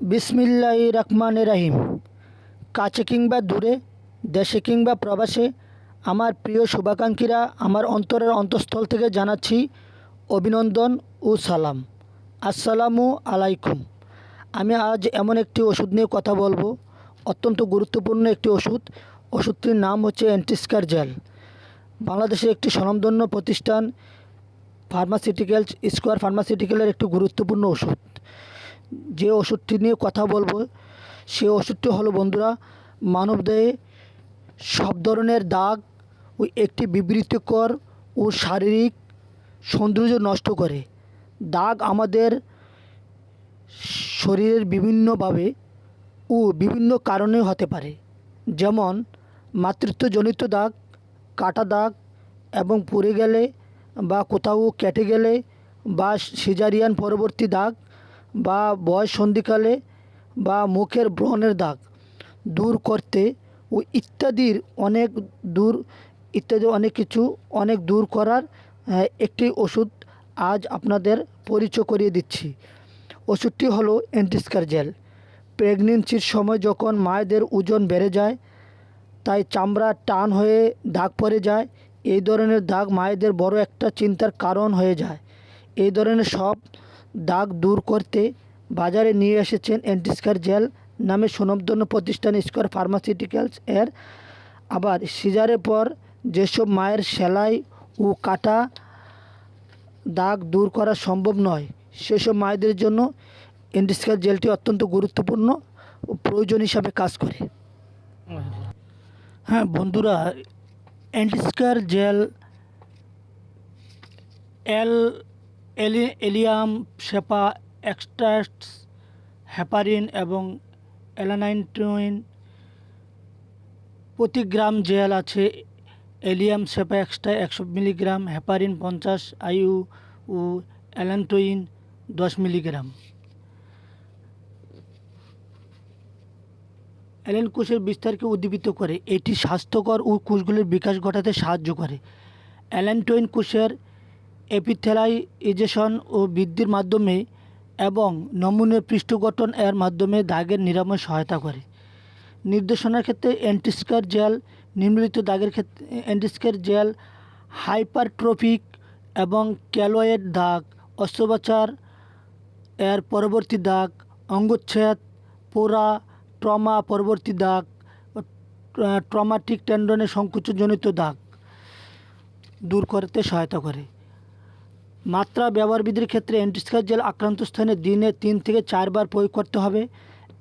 বিসমিল্লাহ রহমান রাহিম। কাছে কিংবা দূরে, দেশে কিংবা প্রবাসে, আমার প্রিয় শুভাকাঙ্ক্ষীরা, আমার অন্তরের অন্তঃস্থল থেকে জানাচ্ছি অভিনন্দন ও সালাম। আসসালামু আলাইকুম। আমি আজ এমন একটি ওষুধ নিয়ে কথা বলব। অত্যন্ত গুরুত্বপূর্ণ একটি ওষুধ। ওষুধটির নাম হচ্ছে অ্যান্টিস্কার জেল। বাংলাদেশের একটি স্বনামধন্য প্রতিষ্ঠান, ফার্মাসিউটিক্যালস স্কোয়ার ফার্মাসিউটিক্যালের একটি গুরুত্বপূর্ণ ওষুধ। যে ওষুধটি নিয়ে কথা বলব, সে ওষুধটি হলো বন্ধুরা মানবদেহে সব ধরনের দাগ ও একটি বিবৃতিকর ও শারীরিক সৌন্দর্য নষ্ট করে। দাগ আমাদের শরীরের বিভিন্নভাবে ও বিভিন্ন কারণে হতে পারে, যেমন মাতৃত্বজনিত দাগ, কাটা দাগ এবং পুড়ে গেলে বা কোথাও কেটে গেলে বা সিজারিয়ান পরবর্তী দাগ বা বয়স সন্ধিকালে বা মুখের ব্রণের দাগ দূর করতে ও ইত্যাদির অনেক দূর, ইত্যাদি অনেক কিছু অনেক দূর করার একটি ওষুধ আজ আপনাদের পরিচয় করিয়ে দিচ্ছি। ওষুধটি হলো অ্যান্টিস্কার জেল। প্রেগনেন্সির সময় যখন মায়েদের ওজন বেড়ে যায়, তাই চামড়া টান হয়ে দাগ পড়ে যায়, এই ধরনের দাগ মায়েদের বড় একটা চিন্তার কারণ হয়ে যায়। এই ধরনের সব দাগ দূর করতে বাজারে নিয়ে এসেছেন অ্যান্টিস্কার জেল নামে সুনামধন্য প্রতিষ্ঠান স্কোয়ার ফার্মাসিউটিক্যালস এর। আবার সিজারের পর যেসব মায়ের সেলাই ও কাটা দাগ দূর করা সম্ভব নয়, সেসব মায়েদের জন্য অ্যান্টিস্কার জেলটি অত্যন্ত গুরুত্বপূর্ণ ও প্রয়োজন হিসাবে কাজ করে। হ্যাঁ বন্ধুরা, অ্যান্টিস্কার জেল এল এলি, এলিয়াম শেপা এক্সট্রাক্টস, হেপারিন এবং এলানাইনটোইন প্রতি গ্রাম জেল আছে। এলিয়াম সেপা এক্সট্রা একশো মিলিগ্রাম, হেপারিন পঞ্চাশ, আইউ ও অ্যালান্টোইন দশ মিলিগ্রাম। অ্যালেন কোষের বিস্তারকে উদ্দীপিত করে। এটি স্বাস্থ্যকর ও কোষগুলির বিকাশ ঘটাতে সাহায্য করে। অ্যালেন্টোইন কোষের এপিথেলাইজেশন ও বৃদ্ধির মাধ্যমে এবং নমুনের পৃষ্ঠ গঠন এর মাধ্যমে দাগের নিরাময় সহায়তা করে। নির্দেশনার ক্ষেত্রে অ্যান্টিস্কার জেল, নিম্নলিখিত দাগের ক্ষেত্রে, অ্যান্টিস্কার জেল, হাইপারট্রফিক এবং ক্যালোয়েড দাগ, অস্ত্রোপচার এর পরবর্তী দাগ, অঙ্গচ্ছেদ, পোড়া, ট্রমা পরবর্তী দাগ, ট্রমাটিক টেন্ডনের সংকুচনজনিত দাগ দূর করতে সহায়তা করে। মাত্রা ব্যবহার ব্যবহারবিধির ক্ষেত্রে অ্যান্টিস্কার জেল আক্রান্ত স্থানে দিনে তিন থেকে চারবার প্রয়োগ করতে হবে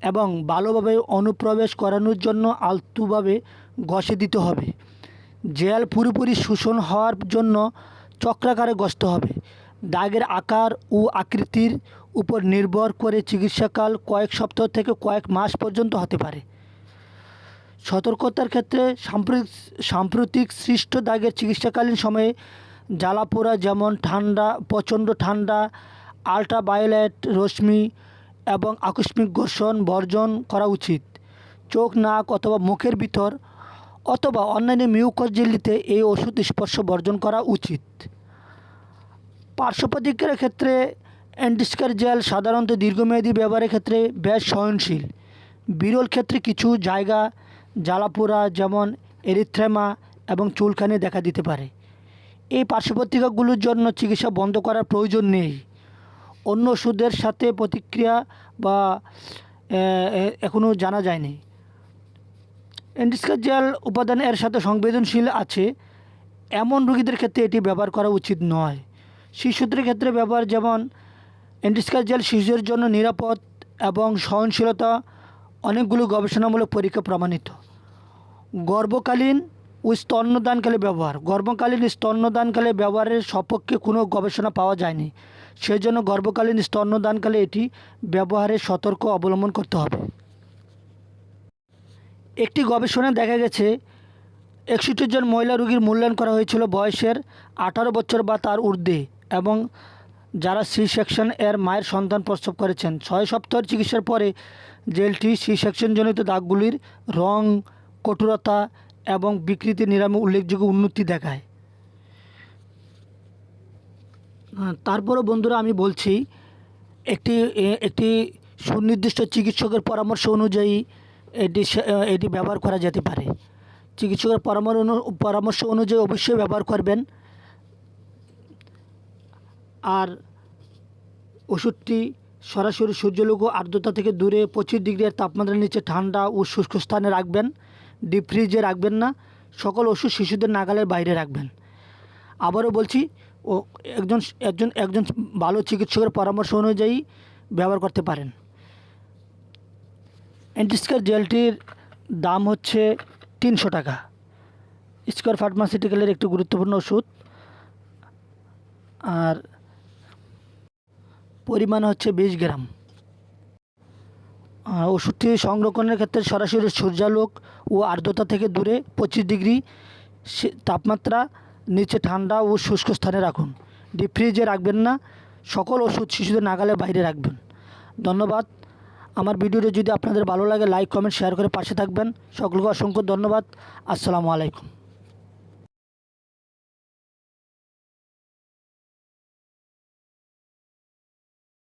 এবং ভালোভাবে অনুপ্রবেশ করানোর জন্য আলতুভাবে ঘষে দিতে হবে। জেল পুরোপুরি শোষণ হওয়ার জন্য চক্রাকারে গসতে হবে। দাগের আকার ও আকৃতির উপর নির্ভর করে চিকিৎসাকাল কয়েক সপ্তাহ থেকে কয়েক মাস পর্যন্ত হতে পারে। সতর্কতার ক্ষেত্রে সাম্প্রতিক সাম্প্রতিক সৃষ্ট দাগের চিকিৎসাকালীন সময়ে জ্বালাপোড়া যেমন ঠান্ডা, প্রচণ্ড ঠান্ডা, আল্ট্রাভায়োলেট, রশ্মি এবং আকস্মিক ঘর্ষণ বর্জন করা উচিত। চোখ, নাক অথবা মুখের ভিতর অথবা অন্যান্য মিউকস ঝিল্লিতে এই ওষুধ স্পর্শ বর্জন করা উচিত। পার্শ্ব প্রতিক্রিয়ার ক্ষেত্রে অ্যান্টিস্কার জেল সাধারণত দীর্ঘমেয়াদী ব্যবহারের ক্ষেত্রে বেশ সহনশীল। বিরল ক্ষেত্রে কিছু জায়গা জ্বালাপোড়া যেমন এরিথ্রেমা এবং চুলকানি দেখা দিতে পারে। এই পার্শ্ব জন্য চিকিৎসা বন্ধ করার প্রয়োজন নেই। অন্য ওষুধের সাথে প্রতিক্রিয়া বা এখনও জানা যায়নি। অ্যান্টিস্কার জেল উপাদান এর সাথে সংবেদনশীল আছে। এমন রোগীদের ক্ষেত্রে এটি ব্যবহার করা উচিত নয়। শিশুদের ক্ষেত্রে ব্যবহার যেমন অ্যান্টিস্কার জেল শিশুদের জন্য নিরাপদ এবং সহনশীলতা অনেকগুলো গবেষণামূলক পরীক্ষা প্রমাণিত। গর্ভকালীন ও স্তন্যদানকালে ব্যবহার। গর্ভকালীন স্তন্যদানকালে ব্যবহারের সপক্ষে কোনো গবেষণা পাওয়া যায়নি। সেজন্য গর্ভকালীন স্তন্যদানকালে এটি ব্যবহারের সতর্ক অবলম্বন করতে হবে। একটি গবেষণায় দেখা গেছে, একষট্টি জন মহিলা রোগীর মূল্যায়ন করা হয়েছিল বয়সের আঠারো বছর বা তার ঊর্ধ্বে এবং যারা সি সেকশন এর মায়ের সন্তান প্রসব করেছেন। ছয় সপ্তাহের চিকিৎসার পরে জেলটি সি সেকশনজনিত দাগগুলির রং, কঠোরতা এবং বিকৃতি নিরাময় উল্লেখযোগ্য উন্নতি দেখায়। তারপরও বন্ধুরা আমি বলছি, একটি একটি সুনির্দিষ্ট চিকিৎসকের পরামর্শ অনুযায়ী এটি এটি ব্যবহার করা যেতে পারে। চিকিৎসকের পরামর্শ পরামর্শ অনুযায়ী অবশ্যই ব্যবহার করবেন। আর ওষুধটি সরাসরি সূর্যলোক আর্দ্রতা থেকে দূরে পঁচিশ ডিগ্রির তাপমাত্রার নিচে ঠান্ডা ও শুষ্ক স্থানে রাখবেন। ডিপ ফ্রিজে রাখবেন না, সকল ওষুধ শিশুদের নাগালের বাইরে রাখবেন। আবারও বলছি, ও একজন একজন একজন ভালো চিকিৎসকের পরামর্শ অনুযায়ী ব্যবহার করতে পারেন। অ্যান্টিস্কার জেলটির দাম হচ্ছে তিনশো টাকা। স্কোয়ার ফার্মাসিউটিক্যালের একটি গুরুত্বপূর্ণ ওষুধ। আর পরিমাণ হচ্ছে বিশ গ্রাম। ওষুধটি সংরক্ষণের ক্ষেত্রে সরাসরি সূর্যালোক ও আর্দ্রতা থেকে দূরে পঁচিশ ডিগ্রি তাপমাত্রা, নিচে ঠান্ডা ও শুষ্ক স্থানে রাখুন। ডিপ ফ্রিজে রাখবেন না, সকল ওষুধ শিশুদের নাগালে বাইরে রাখবেন। ধন্যবাদ। আমার ভিডিওটি যদি আপনাদের ভালো লাগে, লাইক, কমেন্ট, শেয়ার করে পাশে থাকবেন। সকলকে অসংখ্য ধন্যবাদ। আসসালামু আলাইকুম।